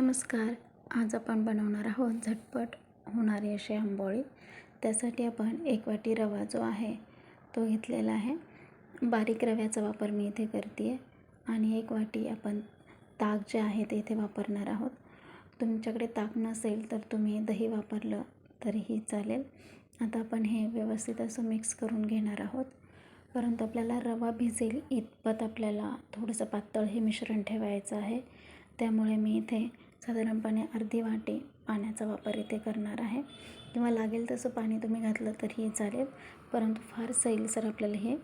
नमस्कार. आज आपण बनवणार आहोत झटपट होणारी अशी आंबोळी. त्यासाठी आपण एक वाटी रवा जो आहे तो घेतलेला आहे. बारीक रव्याचा वापर मी इथे करते आहे आणि एक वाटी आपण ताक जे आहे ते इथे वापरणार आहोत. तुमच्याकडे ताक नसेल तर तुम्ही दही वापरलं तरीही चालेल. आता आपण हे व्यवस्थित असं मिक्स करून घेणार आहोत. परंतु आपल्याला रवा भिजेल इतपत आपल्याला थोडंसं पातळ हे मिश्रण ठेवायचं आहे. त्यामुळे मी इथे साधारणपणे अर्धी वाटी पाण्याचा वापर इथे करणार आहे. किंवा लागेल तसं पाणी तुम्ही घातलं तरीही चालेल परंतु फार सैलसर आपल्याला हे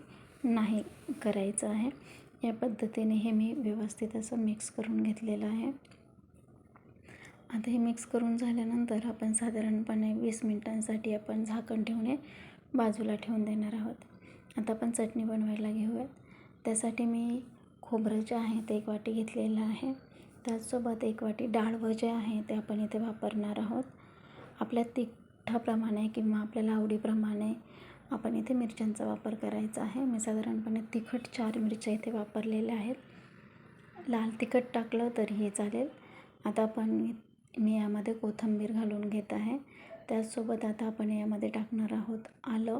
नाही करायचं आहे. या पद्धतीने हे मी व्यवस्थित असं मिक्स करून घेतलेलं आहे. आता हे मिक्स करून झाल्यानंतर आपण साधारणपणे वीस मिनटांसाठी आपण झाकण ठेवून बाजूला ठेवून देणार आहोत. आता आपण चटणी बनवायला घेऊयात. त्यासाठी मी खोबरं जे आहे ते एक वाटी घेतलेलं आहे. त्याचसोबत एक वाटी डाळ जे आहे ते आपण इथे वापरणार आहोत. आपल्या तिखटाप्रमाणे किंवा आपल्याला आवडीप्रमाणे आपण इथे मिरच्यांचा वापर करायचा आहे. मी साधारणपणे तिखट चार मिरच्या इथे वापरलेल्या आहेत. लाल तिखट टाकलं तरीही चालेल. आता आपण मी यामध्ये कोथिंबीर घालून घेत आहे. त्याचसोबत आता आपण यामध्ये टाकणार आहोत आलं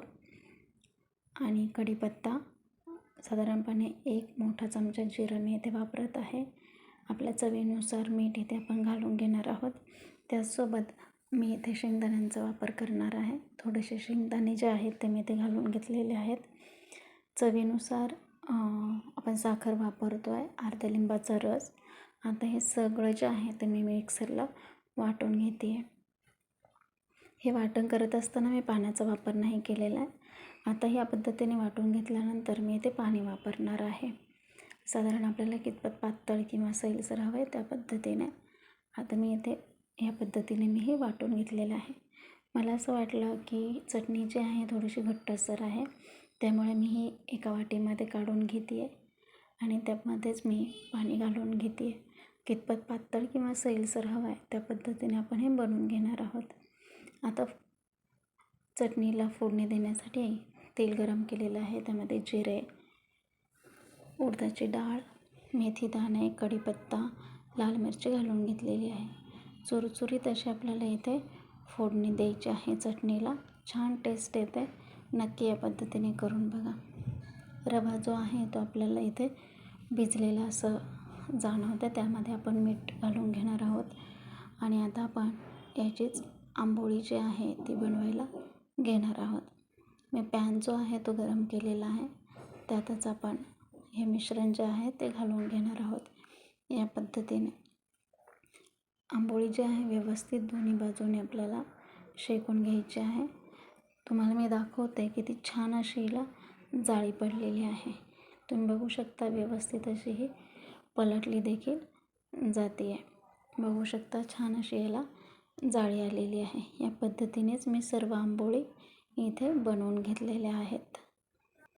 आणि कढीपत्ता. साधारणपणे एक मोठा चमचा जिरं मी इथे वापरत आहे. आपल्या चवीनुसार मीठ इथे आपण घालून घेणार आहोत. त्याचसोबत मी इथे शेंगदाण्यांचा वापर करणार आहे. थोडेसे शेंगदाणे जे आहेत ते मी इथे घालून घेतलेले आहेत. चवीनुसार आपण साखर वापरतो आहे अर्ध्या लिंबाचा रस. आता हे सगळं जे आहे ते मी मिक्सरला वाटून घेते आहे हे वाटण करत असताना मी पाण्याचा वापर नाही केलेला आहे. आता ह्या पद्धतीने वाटून घेतल्यानंतर मी इथे पाणी वापरणार आहे. साधारण आपल्याला कितपत पातळ किंवा सैलसर हवं आहे त्या पद्धतीने. आता मी इथे ह्या पद्धतीने मी हे वाटून घेतलेलं आहे. मला असं वाटलं की चटणी जी आहे थोडीशी घट्टसर आहे. त्यामुळे मी ही एका वाटीमध्ये काढून घेते आहे आणि त्यामध्येच मी पाणी घालून घेते आहे कितपत पातळ किंवा सैलसर हवं आहे त्या पद्धतीने आपण हे बनवून घेणार आहोत. आता चटणीला फोडणी देण्यासाठी तेल गरम केलेलं आहे. त्यामध्ये जिरे उडदाची डाळ मेथी दाणे कढीपत्ता लाल मिरची घालून घेतलेली आहे. चुरचुरीत अशी आपल्याला इथे फोडणी द्यायची आहे. चटणीला छान टेस्ट येते. नक्की या पद्धतीने करून बघा. रवा जो आहे तो आपल्याला इथे भिजलेला असं जाणवतं त्यामध्ये आपण मीठ घालून घेणार आहोत. आणि आता आपण याचीच आंबोळी जी आहे ती बनवायला घेणार आहोत. मी पॅन जो आहे तो गरम केलेला आहे. त्यातच आपण हे मिश्रण जे आहे ते घालून घेणार आहोत. या पद्धतीने. आंबोळी जी आहे व्यवस्थित दोन्ही बाजूने आपल्याला शेकून घ्यायची आहे. तुम्हाला मी दाखवते किती छान अशी हिला जाळी पडलेली आहे. तुम्ही बघू शकता व्यवस्थित अशी ही पलटली देखील जाते आहे बघू शकता छान अशी याला जाळी आलेली आहे. या पद्धतीनेच मी सर्व आंबोळी इथे बनवून घेतलेल्या आहेत.